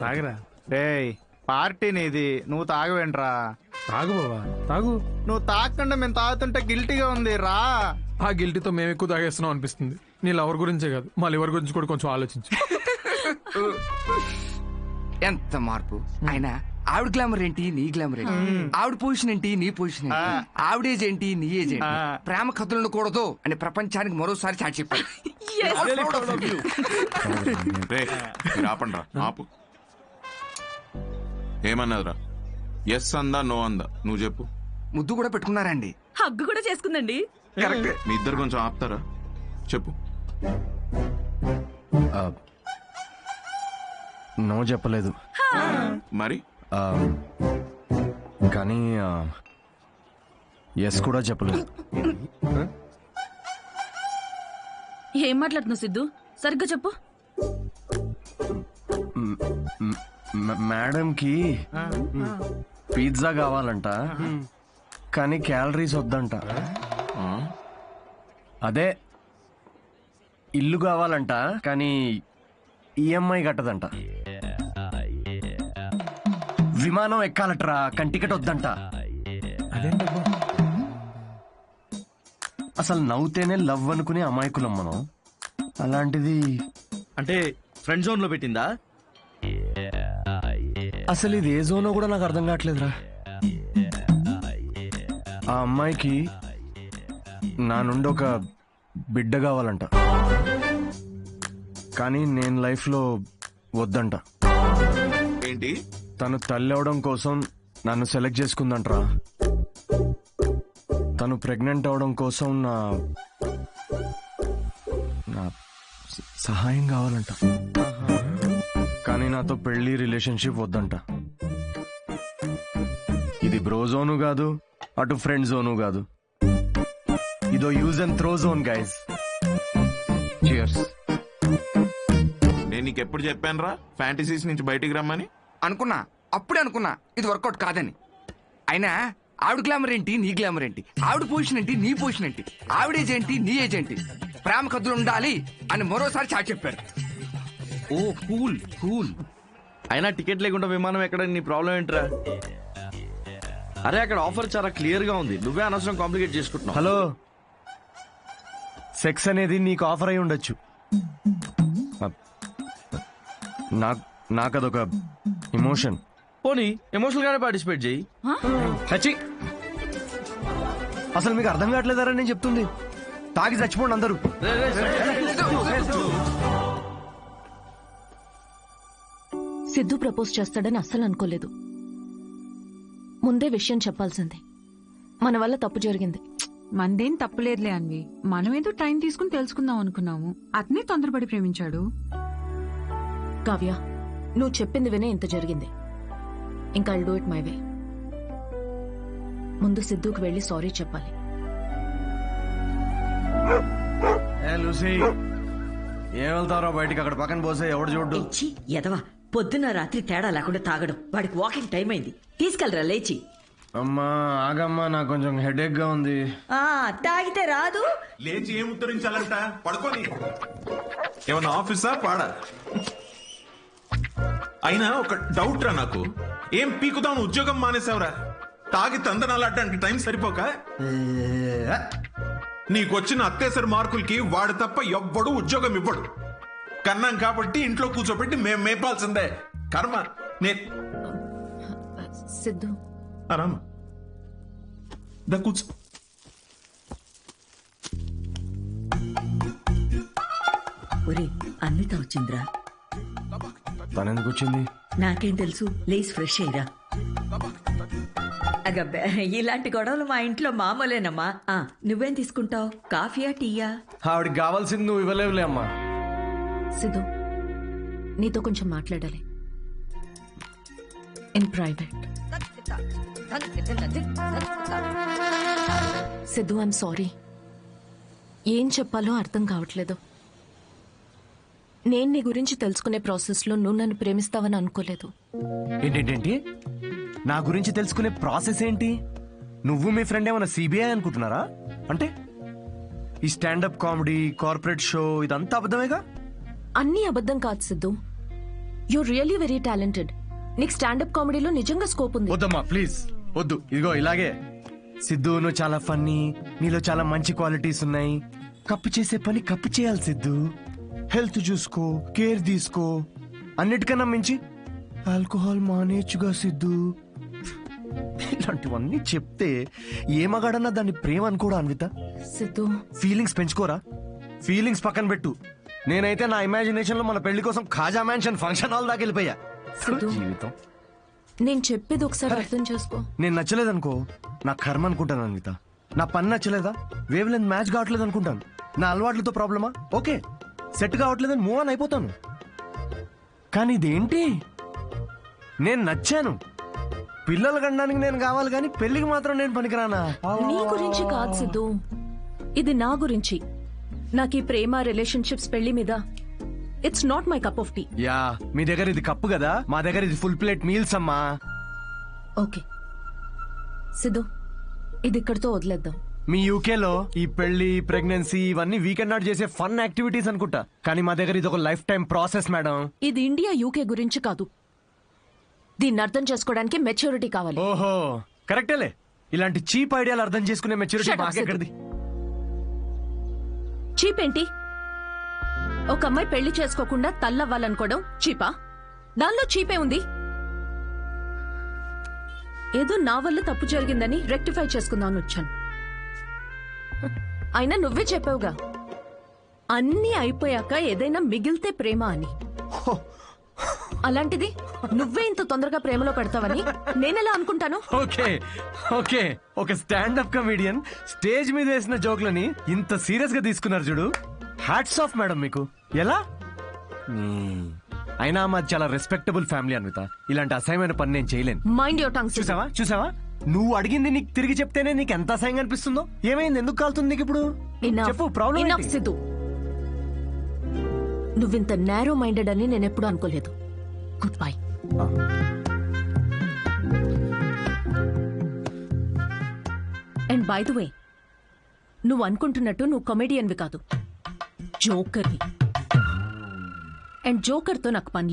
తాగరా. రేయ్ పార్టీ నీది. నువ్వు తాగవేంట్రా? తాగు బావా తాగు. నువ్వు తాగకుండా మేము తాగుతుంటే గిల్టీగా ఉంది రా. ఆ గిల్టీతో మేము ఎక్కువ తాగేస్తున్నాం అనిపిస్తుంది. నీ లవర్ గురించే కాదు. మా లివర్ గురించి కూడా కొంచెం ఆలోచించు. ఎంత మార్పు? ఆయన ఆవిడ గ్లామర్ ఏంటి? నీ గ్లామర్ ఏంటి? ఆవిడ పొజిషన్ ఏంటి? నీ పొజిషన్ ఏంటి? ఆవిడ ఏజ్ ఏంటి? నీ ఏజ్ ఏంటి. ప్రేమ కథలు ఉండకూడదు అని ప్రపంచానికి మరోసారి చాటి చెప్పాడు. ఆపు. ఏమన్నదిరా? ఎస్ అందా నో అందా? నువ్వు చెప్పు. ముద్దు కూడా పెట్టుకున్నారండి. హగ్గు కూడా చేసుకుందండి. కరెక్ట్ మీ ఇద్దరు కొంచెం ఆపుతారా? చెప్పు. నో చెప్పలేదు. మరి? కానీ ఎస్ కూడా చెప్పలేదు. ఏం మాట్లాడుతున్నావు సిద్ధు? సరిగ్గా చెప్పు. మేడంకి పిజ్జా కావాలంట. కానీ క్యాలరీస్ వద్దంట? అదే ఇల్లు కావాలంట కానీ ఈఎంఐ కట్టదంట. విమానం ఎక్కాలట్రా కానీ టికెట్ వద్దంట. అసలు నవ్వుతేనే లవ్ అనుకునే అమాయకులం మనం. అలాంటిది అంటే ఫ్రెండ్ జోన్లో పెట్టిందా? అసలు ఇది ఏ జోనో కూడా నాకు అర్థం కావట్లేదురా. ఆ అమ్మాయికి నా నుండి ఒక బిడ్డ కావాలంట. కానీ నేను లైఫ్లో వద్దంట. ఏంటి? తను తల్లి అవడం కోసం నన్ను సెలెక్ట్ చేసుకుందంట్రా. తను ప్రెగ్నెంట్ అవడం కోసం నా నా సహాయం కావాలంట. కానీ నాతో పెళ్ళి రిలేషన్షిప్ వద్దంట. ఇది బ్రో జోను కాదు అటు ఫ్రెండ్ జోను కాదు. ఇదో use and throw zone guys నేను నీకు ఎప్పుడు చెప్పాను రా ఫ్యాంటసీస్ నుంచి బయటికి రమ్మని? అనుకున్నా అప్పుడే అనుకున్నా ఇది వర్కౌట్ కాదని. అయినా ఆవిడ గ్లామర్ ఏంటి నీ గ్లామర్ ఏంటి? ఆవిడ పొజిషన్ ఏంటి నీ పొజిషన్ ఏంటి? ఆవిడ ఏజ్ ఏంటి నీ ఏజ్ ఏంటి? ప్రేమ కథలు ఉండాలి అని మరోసారి చాటి చెప్పారు. Oh cool cool. అయినా టికెట్ లేకుండా విమానం ఎక్కడ? నీ ప్రాబ్లం ఏంట్రా? అరే అక్కడ ఆఫర్ చాలా క్లియర్గా ఉంది. నువ్వే అనవసరం కాంప్లికేట్ చేసుకుంటున్నావు. హలో. సెక్స్ అనేది నీకు ఆఫర్ అయి ఉండొచ్చు. నాకు నాకు అదొక ఇమోషన్ పోనీ ఎమోషనల్ గానే పార్టిసిపేట్ చేయి. చచ్చి అసలు మీకు అర్థం కావట్లేదారా నేను చెప్తుంది? తాగి చచ్చిపోండి అందరూ. సిద్ధు ప్రపోజ్ చేస్తాడని అస్సలు అనుకోలేదు. ముందే విషయం చెప్పాల్సింది. మన వల్ల తప్పు జరిగింది. మందేం తప్పులేదులే అన్వి. మనమేదో టైం తీసుకుని తెలుసుకుందాం అనుకున్నాము. అతనే తొందరపడి ప్రేమించాడు. కావ్య నువ్వు చెప్పింది వినే ఇంత జరిగింది. ఇంకా I do it my way ముందు సిద్ధుకు వెళ్ళి సారీ చెప్పాలి. ఏ లూసీ ఏం వెళ్తారో బయటికి? అక్కడ పక్కన పోసే ఎవడు ఇచ్చి ఎదవా పొద్దున్న రాత్రి తేడా లేకుండా తాగడం. వాడికి వాకింగ్ టైం అయింది. తీసుకెళ్ళరా లేచి. అమ్మా ఆగమ్మా నాకు కొంచెం హెడేక్గా ఉంది. ఆ తాగితే రాదు. లేచి ఏం ఉత్తరించాలంట? పడుకోని. ఏమన్నా ఆఫీసా పాడా. అయినా ఒక డౌట్ రా నాకు. ఏం పీకుతావు ఉద్యోగం మానేసావురా తాగి తందనాలాడడానికి టైం సరిపోక? నీకొచ్చిన అత్తేసరి మార్కులకి వాడు తప్ప ఎవ్వడు ఉద్యోగం ఇవ్వడు. కన్నాం కాబట్టి ఇంట్లో కూర్చోబెట్టి మేం మేపాల్సిందే. కర్మ నే సిద్ధు. ఆరామా దా కూర్చో. ఒరే అన్విత వచ్చిందిరా. తనెందుకు వచ్చింది నాకేం తెలుసు. లేచి ఫ్రెష్ అయ్యిరా అగబ్బే ఇలాంటి గొడవలు మా ఇంట్లో మామూలేనమ్మా. ఆ, నువ్వేం తీసుకుంటావు? కాఫీయా టీయా? ఆవిడకి కావాల్సింది నువ్వు ఇవ్వలేవులే అమ్మా. సిద్ధు నీతో కొంచెం మాట్లాడాలి. In private. Siddhu I'm sorry. ఏం చెప్పాలో అర్థం కావట్లేదు. నేను నీ గురించి తెలుసుకునే ప్రాసెస్లో నువ్వు నన్ను ప్రేమిస్తావని అనుకోలేదు. ఏంటేంటేంటి నా గురించి తెలుసుకునే ప్రాసెస్ ఏంటి? నువ్వు మీ ఫ్రెండ్ ఏమైనా సిబిఐ అనుకుంటున్నారా? అంటే ఈ స్టాండప్ కామెడీ కార్పొరేట్ షో ఇదంతా అబద్ధమేగా? అన్నీ అబద్ధం కాదు Siddhu. You really very talented నీకు స్టాండప్ కామెడీలో నిజంగా స్కోప్ ఉంది. వద్దమ్మా ప్లీజ్ వద్దు. ఇదిగో ఇలాగే. సిద్ధు నువ్వు చాలా ఫన్నీ నీలో చాలా మంచి క్వాలిటీస్ ఉన్నాయి. కప్పు చేసే పని కప్పు చేయాలి సిద్ధు. హెల్త్ చూసుకో కేర్ తీసుకో. అన్నిటికన్నా మించి ఆల్కహాల్ మానేచ్చుగా సిద్ధు. ఇలాంటివన్నీ చెప్తే ఏ మగాడన్నా దాన్ని ప్రేమ అనుకోడా అన్విత? సిద్ధు. ఫీలింగ్స్ పెంచుకోరా? ఫీలింగ్స్ పక్కన పెట్టు. నేనైతే నా ఇమాజినేషన్లో మన పెళ్ళి కోసం ఖాజా మ్యాన్షన్ ఫంక్షన్ హాల్ దాకా వెళ్ళిపోయా. సిద్ధు. జీవితం. నేను చెప్పేది ఒకసారి అర్థం చేసుకో. నేను నచ్చలేదనుకో నా కర్మ అనుకుంటాను అన్విత. నా పని నచ్చలేదా? వేవ్ లెంత్ మ్యాచ్ కావట్లేదు అనుకుంటాను నా అలవాట్లతో ప్రాబ్లమా? ఓకే. సెట్ కావట్లేదని మూవ్ ఆన్ అయిపోతాను. కానీ ఇదేంటి? నేను నచ్చాను. పిల్లలు కనడానికి నేను కావాలి కానీ పెళ్ళికి మాత్రం నేను పనికిరానా? నీ గురించి కాదు సిద్ధు. ఇది నా గురించి. నాకు ఈ ప్రేమ రిలేషన్షిప్స్ పెళ్ళి మీద it's not my cup of tea yeah మీ దగ్గర ఇది కప్పు కదా? మా దగ్గర ఇది ఫుల్ ప్లేట్ మీల్స్ అమ్మా. ఓకే. సిద్ధు ఇది ఇక్కడితో వదిలేద్దాం. మీ యూకేలో ఈ పెళ్ళి ప్రెగ్నెన్సీ ఇవన్నీ వీకెండ్ నాట్ చేసే ఫన్ యాక్టివిటీస్ అనుకుంటా. కానీ మా దగ్గర ఇది ఒక లైఫ్ టైం ప్రాసెస్ మేడం ఇది ఇండియా యూకే గురించి కాదు. దీన్ని అర్థం చేసుకోవడానికి మెచ్యూరిటీ కావాలి. ఓహో కరెక్టేలే ఇలాంటి చీప్ ఐడియాలు అర్థం చేసుకునే మెచ్యూరిటీ Shut up, మాకెక్కడిది చీప్ ఏంటి? ఒక అమ్మాయి పెళ్ళి చేసుకోకుండా తల్లవ్వాలనుకోవడం చీపా దానిలో చీపే ఉంది? ఏదో నా వల్ల తప్పు జరిగిందని రెక్టిఫై చేసుకుందామని వచ్చాను. అయినా నువ్వే చెప్పావుగా. అన్నీ అయిపోయాక ఏదైనా మిగిలితే ప్రేమ అని. అలాంటిది నువ్వే ఇంత తొందరగా ప్రేమలో పెడతావని నేనెలా అనుకుంటాను? Okay okay. ఒక స్టాండప్ కమెడియన్ స్టేజ్ మీద వేసిన జోక్లని ఇంత సీరియస్గా తీసుకున్నారు చూడు. హ్యాట్స్ ఆఫ్ మేడం మీకు. ఎలా. అయినా మాది చాలా రెస్పెక్టబుల్ ఫ్యామిలీ అన్విత. ఇలాంటి అసహ్యమైన పని నేను చేయలేను. మైండ్ యువర్ టంగ్స్ చూసావా? చూసావా? నువ్వు అడిగింది నీకు తిరిగి చెప్తేనే నీకు ఎంత అసహ్యంగా అనిపిస్తుందో? ఏమైంది? ఎందుకు కాలుతుంది నీకు ఇప్పుడు? చెప్పు ప్రాబ్లం సిద్ధు. నువ్వింత నేరో మైండెడ్ అని నేను ఎప్పుడు అనుకోలేదు. Good bye and by the way నువ్వు అనుకుంటున్నట్టు నువ్వు కమెడియన్వి కాదు. జోకర్వి అండ్ జోకర్తో నాకు పని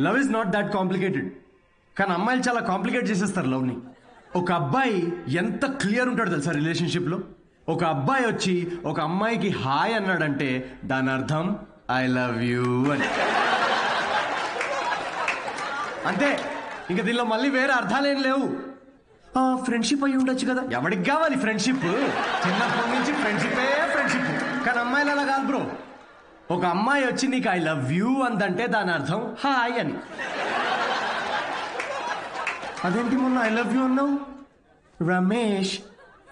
love is not that complicated కానీ అమ్మాయిలు చాలా కాంప్లికేట్ చేసేస్తారు లవ్ని. ఒక అబ్బాయి ఎంత క్లియర్ ఉంటాడు తెలుసా రిలేషన్షిప్లో ఒక అబ్బాయి వచ్చి ఒక అమ్మాయికి హాయ్ అన్నాడంటే దాని అర్థం ఐ లవ్ యూ అని. అంతే. ఇంకా దీనిలో మళ్ళీ వేరే అర్థాలేం లేవు. ఫ్రెండ్షిప్ అయి ఉండొచ్చు కదా. ఎవరికి కావాలి ఫ్రెండ్షిప్ చిన్నప్పటి నుంచి ఫ్రెండ్షిపే ఫ్రెండ్షిప్ కానీ అమ్మాయిలు అలా కాదు బ్రో ఒక అమ్మాయి వచ్చి నీకు ఐ లవ్ యూ అందంటే దాని అర్థం హాయ్ అని. అదేంటి మొన్న ఐ లవ్ యూ అన్నావు? రమేష్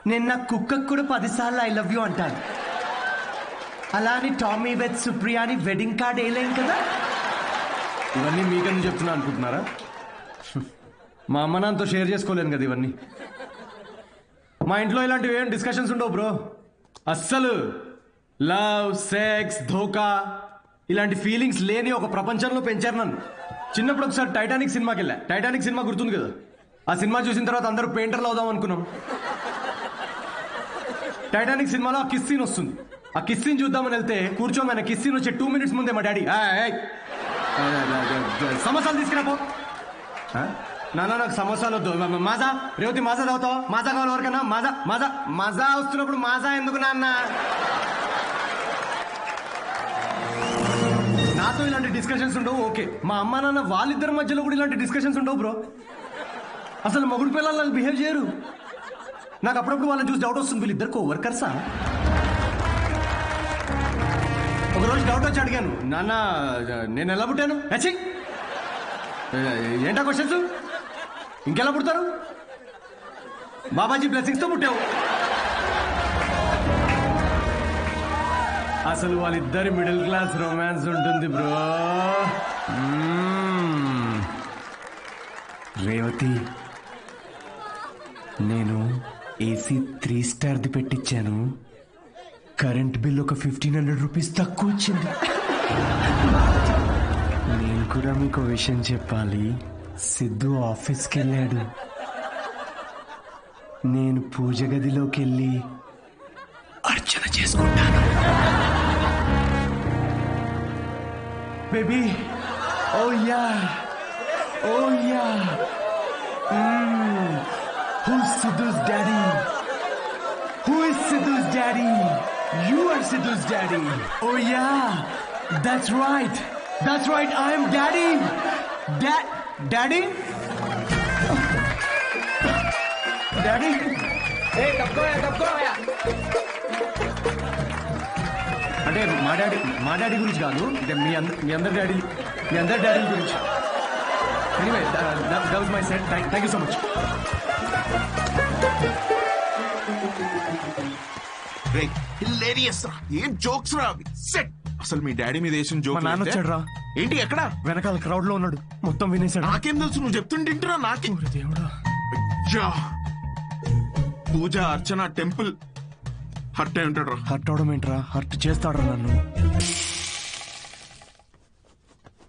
నేను నా కుక్కకు కూడా పదిసార్లు ఐ లవ్ యూ అంటాను అలా అని టామీ వెత్ సుప్రియా అని వెడ్డింగ్ కార్డ్ వేయలేం కదా? ఇవన్నీ మీకని చెప్తున్నా అనుకుంటున్నారా? మా అమ్మ నాన్నతో షేర్ చేసుకోలేను కదా ఇవన్నీ. మా ఇంట్లో ఇలాంటివి ఏం డిస్కషన్స్ ఉండవు బ్రో. అస్సలు. లవ్ సెక్స్ ధోకా ఇలాంటి ఫీలింగ్స్ లేని ఒక ప్రపంచంలో పెంచారు నన్ను. చిన్నప్పుడు ఒకసారి టైటానిక్ సినిమాకి వెళ్ళా టైటానిక్ సినిమా గుర్తుంది కదా? ఆ సినిమా చూసిన తర్వాత అందరూ పెయింటర్లు అవుదాం అనుకున్నాం. టైటానిక్ సినిమాలో ఆ కిస్ సీన్ వస్తుంది. ఆ కిస్ సీన్ చూద్దామని వెళ్తే కూర్చోమని కిస్ సీన్ వచ్చే టూ మినిట్స్ ముందే మా డాడీ సమోసాలు తీసుకురాపో నాన్న నాకు సమోసాలు వద్దు. మాజా రేవతి మాజా తాగుతావా? మాజా కావాలి ఎవరికన్నా మాజా మాజా మాజా వస్తున్నప్పుడు మాజా ఎందుకు నాన్న? నాతో ఇలాంటి డిస్కషన్స్ ఉండవు. ఓకే. మా అమ్మ నాన్న వాళ్ళిద్దరి మధ్యలో కూడా ఇలాంటి డిస్కషన్స్ ఉండవు బ్రో అసలు మొగుడు పిల్లలు బిహేవ్ చేయరు. నాకు అప్పుడప్పుడు వాళ్ళని చూసి డౌట్ వస్తుంది. వీళ్ళిద్దరికో వర్కర్సా ఒక రోజు డౌట్ వచ్చి అడిగాను. నాన్న నేను ఎలా పుట్టాను? హెచ్చి ఏంటా క్వశ్చన్స్ ఇంకెలా పుడతారు? బాబాజీ బ్లెస్సింగ్స్తో పుట్టావు. అసలు వాళ్ళిద్దరి మిడిల్ క్లాస్ రొమాన్స్ ఉంటుంది బ్రో. రేవతి నేను ఏసీ త్రీ స్టార్ది పెట్టించాను కరెంట్ బిల్ ఒక ఫిఫ్టీన్ హండ్రెడ్ రూపీస్ తక్కువ వచ్చింది. నేను కూడా మీకు విషయం చెప్పాలి. సిద్ధు ఆఫీస్కి వెళ్ళాడు నేను పూజ గదిలోకి వెళ్ళి అర్చన చేసుకుంటాను. baby. Oh yeah. Oh yeah. Mm. Who's Sidhu's daddy? Who is Sidhu's daddy? You are Sidhu's daddy. Oh yeah. That's right. That's right. I am daddy. Dad, daddy. daddy. Hey, come को come कब అంటే మా daddy మా daddy గురించి కాదు అంటే మీ అంద మీ అందరి డాడీ మీ అందరి డాడీ గురించి. Anyway that was my set thank you so much hilarious రా ఏం జోక్స్ రా సెట్ అసలు మీ డాడీ మీద వేసిన మా జోక్ నాన్న వచ్చాడు రా ఏంటి ఎక్కడ? వెనకాల క్రౌడ్లో ఉన్నాడు. మొత్తం వినేశాడు. నాకేం తెలుసు నువ్వు చెప్తుంటింటురా నాకే. ఓరి దేవుడా. అయ్యా. పూజ అర్చన టెంపుల్. హర్ట్ అయి ఉంటాడు హర్ట్ అవడం ఏంట్రా? హర్ట్ చేస్తాడు నన్ను.